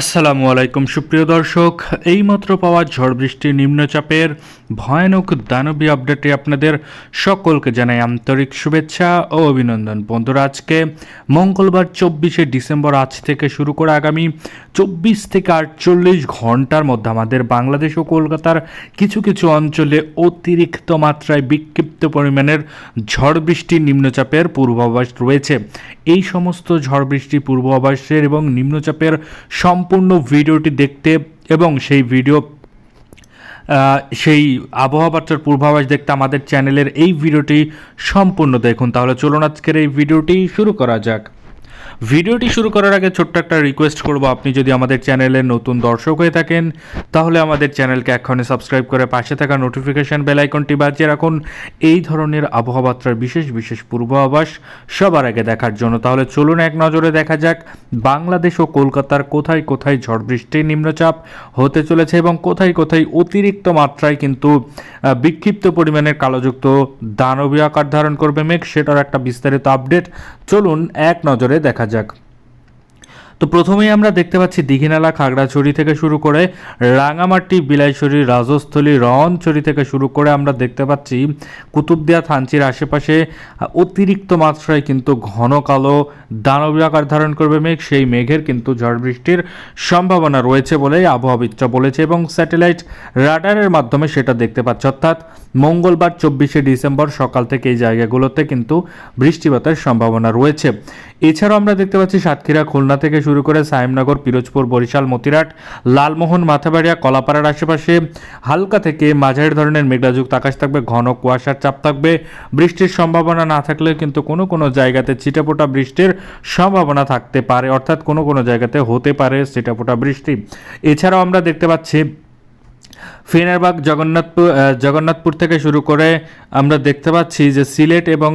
আসসালামু আলাইকুম সুপ্রিয় দর্শক এইমাত্র পাওয়া ঝড় বৃষ্টি নিম্নচাপের ভয়ানক দানবী আপডেটে আপনাদের সকলকে জানাই আন্তরিক শুভেচ্ছা ও অভিনন্দন। বন্ধুরা, আজকে মঙ্গলবার চব্বিশে ডিসেম্বর আজ থেকে শুরু করে আগামী চব্বিশ থেকে আটচল্লিশ ঘণ্টার মধ্যে আমাদের বাংলাদেশ ও কলকাতার কিছু কিছু অঞ্চলে অতিরিক্ত মাত্রায় বিক্ষিপ্ত পরিমাণের ঝড় বৃষ্টি নিম্নচাপের পূর্বাভাস রয়েছে। এই সমস্ত ঝড় বৃষ্টির পূর্বাভাসের এবং নিম্নচাপের সম্পূর্ণ ভিডিওটি দেখতে এবং সেই ভিডিও সেই আবহাওয়া বার্তার পূর্বাভাস দেখতে আমাদের চ্যানেলের এই ভিডিওটি সম্পূর্ণ দেখুন। তাহলে চলুন আজকের এই ভিডিওটি শুরু করা যাক। ভিডিওটি শুরু করার আগে ছোট্ট একটা রিকোয়েস্ট করব। আপনি যদি আমাদের চ্যানেলের নতুন দর্শক হয়ে থাকেন, তাহলে আমাদের চ্যানেলকে এক্ষণে সাবস্ক্রাইব করে পাশে থাকা নোটিফিকেশান বেল আইকনটি বাজিয়ে রাখুন। এই ধরনের আবহাওয়া বার্তার বিশেষ বিশেষ পূর্বাভাস সবার আগে দেখার জন্য। তাহলে চলুন এক নজরে দেখা যাক, বাংলাদেশ ও কলকাতার কোথায় কোথায় ঝড় বৃষ্টির নিম্নচাপ হতে চলেছে এবং কোথায় কোথায় অতিরিক্ত মাত্রায় কিন্তু বিক্ষিপ্ত পরিমাণের কালোযুক্ত দানবীয় আকার ধারণ করবে মেঘ, সেটার একটা বিস্তারিত আপডেট চলুন এক নজরে দেখা যাক তো প্রথমেই আমরা দেখতে পাচ্ছি দীঘিনালা খাগড়াছড়ি থেকে শুরু করে রাঙামাটি, বিলাইছড়ি, রাজস্থলী রওনছড়ি থেকে শুরু করে আমরা দেখতে পাচ্ছি কুতুবদিয়া থানচির আশেপাশে অতিরিক্ত মাত্রায় কিন্তু ঘন কালো দানবীয় আকার ধারণ করবে মেঘ। সেই মেঘের কিন্তু ঝড় বৃষ্টির সম্ভাবনা রয়েছে বলেই আবহাওয়াবিদরা বলেছে এবং স্যাটেলাইট রাডারের মাধ্যমে সেটা দেখতে পাচ্ছে। অর্থাৎ মঙ্গলবার চব্বিশে ডিসেম্বর সকাল থেকে এই জায়গাগুলোতে কিন্তু বৃষ্টিপাতের সম্ভাবনা রয়েছে। এছাড়াও আমরা দেখতে পাচ্ছি সাতক্ষীরা, খুলনা থেকে শুরু করে সাহেবনগর, পিরোজপুর, বরিশাল, মতিরাট, লালমোহন, মাথাবাড়িয়া, কলাপাড়ার আশেপাশে হালকা থেকে মাঝারি ধরনের মেঘলাযুক্ত আকাশ থাকবে, ঘন কুয়াশার চাপ থাকবে। বৃষ্টির সম্ভাবনা না থাকলে কিন্তু কোনো কোনো জায়গাতে ছিটাপোটা বৃষ্টির সম্ভাবনা থাকতে পারে, অর্থাৎ কোনো কোনো জায়গাতে হতে পারে ছিটাপোটা বৃষ্টি। এছাড়াও আমরা দেখতে পাচ্ছি ফেনারবাগ জগন্নাথপুর জগন্নাথপুর থেকে শুরু করে আমরা দেখতে পাচ্ছি যে সিলেট এবং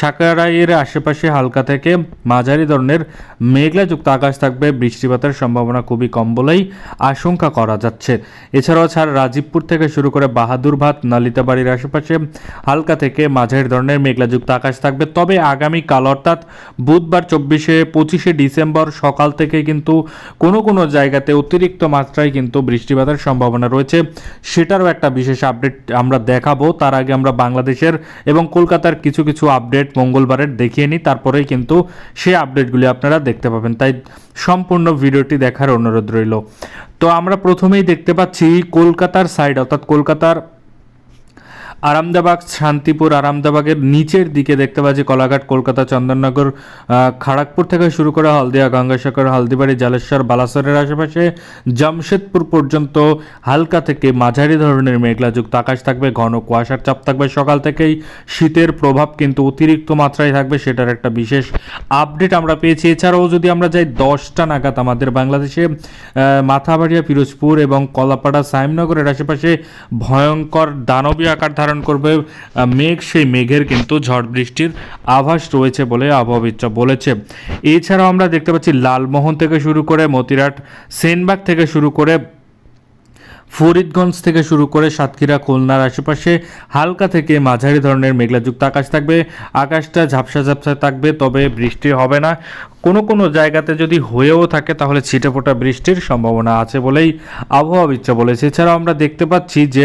সাকারাইয়ের আশেপাশে হালকা থেকে মাঝারি ধরনের মেঘলাযুক্ত আকাশ থাকবে। বৃষ্টিপাতের সম্ভাবনা খুবই কম বলেই আশঙ্কা করা যাচ্ছে। এছাড়াও ছাড় রাজীবপুর থেকে শুরু করে বাহাদুরভাত নালিতাবাড়ির আশেপাশে হালকা থেকে মাঝারি ধরনের মেঘলাযুক্ত আকাশ থাকবে। তবে আগামীকাল অর্থাৎ বুধবার চব্বিশে পঁচিশে ডিসেম্বর সকাল থেকে কিন্তু কোনো কোনো জায়গাতে অতিরিক্ত মাত্রায় কিন্তু বৃষ্টিপাতের সম্ভাবনা রয়েছে। সেটারও একটা বিশেষ আপডেট আমরা দেখাবো। তার আগে আমরা বাংলাদেশের এবং কলকাতার কিছু কিছু আপডেট মঙ্গলবারের দেখিয়ে নিই, তারপরেই কিন্তু সেই আপডেটগুলি আপনারা দেখতে পাবেন। তাই সম্পূর্ণ ভিডিওটি দেখার অনুরোধ রইল। তো আমরা প্রথমেই দেখতে পাচ্ছি কলকাতার সাইড অর্থাৎ কলকাতার আরামদাবাগ, শান্তিপুর, আরামদাবাগের নিচের দিকে দেখতে পাচ্ছি কলাঘাট, কলকাতা, চন্দননগর খড়গপুর থেকে শুরু করে হলদিয়া, গঙ্গাসাগর, হলদিবাড়ি, জালেশ্বর, বালাসরের আশেপাশে জামশেদপুর পর্যন্ত হালকা থেকে মাঝারি ধরনের মেঘলাযুক্ত আকাশ থাকবে, ঘন কুয়াশার চাপ থাকবে। সকাল থেকেই শীতের প্রভাব কিন্তু অতিরিক্ত মাত্রায় থাকবে, সেটার একটা বিশেষ আপডেট আমরা পেয়েছি। এছাড়াও যদি আমরা যাই, দশটা নাগাদ আমাদের বাংলাদেশে মাথাবাড়িয়া পিরোজপুর এবং কলাপাড়া, সাইমনগরের আশেপাশে ভয়ঙ্কর দানবীয় আকার ধারণ করবে। আহ, মেঘ সেই মেঘের কিন্তু ঝড় বৃষ্টির আভাস রয়েছে বলে আবহাওয়াবিদরা বলেছে। এছাড়াও আমরা দেখতে পাচ্ছি লালমোহন থেকে শুরু করে মতিরাট সেনবাগ থেকে শুরু করে ফরিদগঞ্জ থেকে শুরু করে সাতক্ষীরা, খুলনার আশেপাশে হালকা থেকে মাঝারি ধরনের মেঘলাযুক্ত আকাশ থাকবে। আকাশটা ঝাপসা ঝাপসা থাকবে, তবে বৃষ্টি হবে না। কোনো কোনো জায়গাতে যদি হয়েও থাকে, তাহলে ছিটেফোঁটা বৃষ্টির সম্ভাবনা আছে বলেই আবহাওয়াবিদরা বলেছে। এছাড়াও আমরা দেখতে পাচ্ছি যে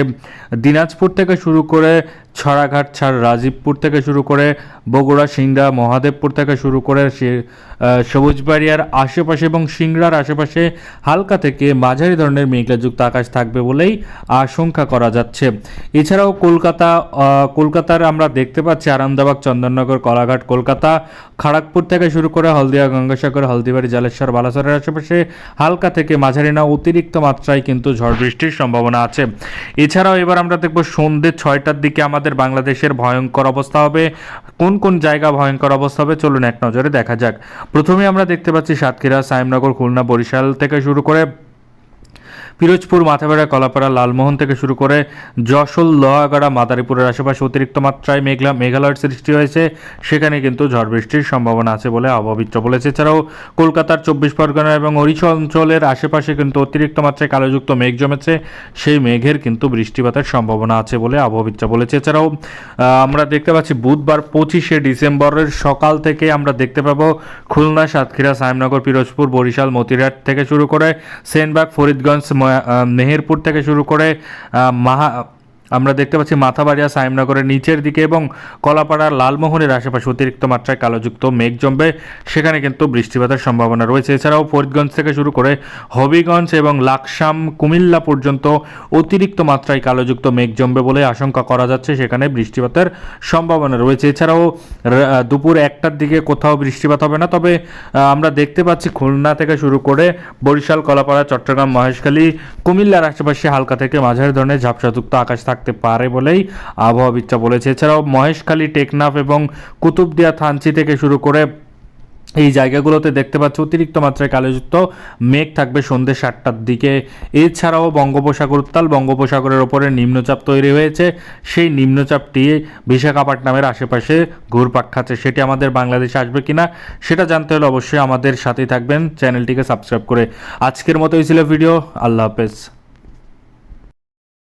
দিনাজপুর থেকে শুরু করে ছড়াঘাট ছাড় রাজীবপুর থেকে শুরু করে বগুড়া, সিংড়া, মহাদেবপুর থেকে শুরু করে সবুজবাড়িয়ার আশেপাশে এবং সিংড়ার আশেপাশে হালকা থেকে মাঝারি ধরনের মেঘলাযুক্ত আকাশ থাকবে বলেই আশঙ্কা করা যাচ্ছে। এছাড়াও কলকাতা কলকাতার আমরা দেখতে পাচ্ছি আরামদাবাগ চন্দননগর, কলাঘাট, কলকাতা, খড়গপুর থেকে শুরু করে হলদিয়া, গঙ্গাসাগর, হলদিবাড়ি, জালেশ্বর, বালাসরের আশেপাশে হালকা থেকে মাঝারি না, অতিরিক্ত মাত্রায় কিন্তু ঝড় বৃষ্টির সম্ভাবনা আছে। এছাড়াও এবার আমরা দেখব সন্ধ্যে ছয়টার দিকে আমাদের বাংলাদেশের ভয়ঙ্কর অবস্থা হবে। কোন কোন জায়গা ভয়ঙ্কর অবস্থা হবে চলুন এক নজরে দেখা যাক। প্রথমে আমরা দেখতে পাচ্ছি সাতক্ষীরা সাইমনগর খুলনা, বরিশাল থেকে শুরু করে পিরোজপুর মাথাবেড়া, কলাপাড়া, লালমোহন থেকে শুরু করে যশোর, লোহাগাড়া, মাদারীপুরের আশেপাশে অতিরিক্ত মাত্রায় মেঘলা, মেঘালয়ের সৃষ্টি হয়েছে। সেখানে কিন্তু ঝড় বৃষ্টির সম্ভাবনা আছে বলে আবহাওয়াবিদরা বলেছে। এছাড়াও কলকাতার চব্বিশ পরগনা এবং ওড়িশা অঞ্চলের আশেপাশে কিন্তু অতিরিক্ত মাত্রায় কালোযুক্ত মেঘ জমেছে। সেই মেঘের কিন্তু বৃষ্টিপাতের সম্ভাবনা আছে বলে আবহাওয়াবিদরা বলেছে। এছাড়াও আমরা দেখতে পাচ্ছি বুধবার পঁচিশে ডিসেম্বরের সকাল থেকে আমরা দেখতে পাবো খুলনা, সাতক্ষীরা, সাহেবনগর পিরোজপুর বরিশাল মতিরাট থেকে শুরু করে সেনবাগ, ফরিদগঞ্জ মেহেরপুর থেকে শুরু করে মাহা আমরা দেখতে পাচ্ছি মাথাবাড়িয়া সাইমনগরের নিচের দিকে এবং কলাপাড়ার লালমোহনের আশেপাশে অতিরিক্ত মাত্রায় কালোযুক্ত মেঘ জমবে। সেখানে কিন্তু বৃষ্টিপাতের সম্ভাবনা রয়েছে। এছাড়াও ফরিদগঞ্জ থেকে শুরু করে হবিগঞ্জ এবং লাকসাম, কুমিল্লা পর্যন্ত অতিরিক্ত মাত্রায় কালোযুক্ত মেঘ জমবে বলে আশঙ্কা করা যাচ্ছে। সেখানে বৃষ্টিপাতের সম্ভাবনা রয়েছে। এছাড়াও দুপুর একটার দিকে কোথাও বৃষ্টিপাত হবে না। তবে আমরা দেখতে পাচ্ছি খুলনা থেকে শুরু করে বরিশাল, কলাপাড়া, চট্টগ্রাম, মহেশখালী, কুমিল্লার আশেপাশে হালকা থেকে মাঝারি ধরনের ঝাপসাযুক্ত আকাশ থাকতে পারে বলেই আবহাওয়াবিদরা বলেছে। এছাড়াও মহেশখালী, টেকনাফ এবং কুতুবদিয়া, থানচি থেকে শুরু করে এই জায়গাগুলোতে দেখতে পাচ্ছি অতিরিক্ত মাত্রায় কালোযুক্ত মেঘ থাকবে সন্ধ্যে সাতটার দিকে। এছাড়াও বঙ্গোপসাগর, উত্তাল বঙ্গোপসাগরের ওপরে নিম্নচাপ তৈরি হয়েছে। সেই নিম্নচাপটি বিশাখাপট্টনামের আশেপাশে ঘুরপাক খাচ্ছে। সেটি আমাদের বাংলাদেশে আসবে কিনা সেটা জানতে হলে অবশ্যই আমাদের সাথেই থাকবেন। চ্যানেলটিকে সাবস্ক্রাইব করে আজকের মতো এই ছিল ভিডিও। আল্লাহ হাফেজ।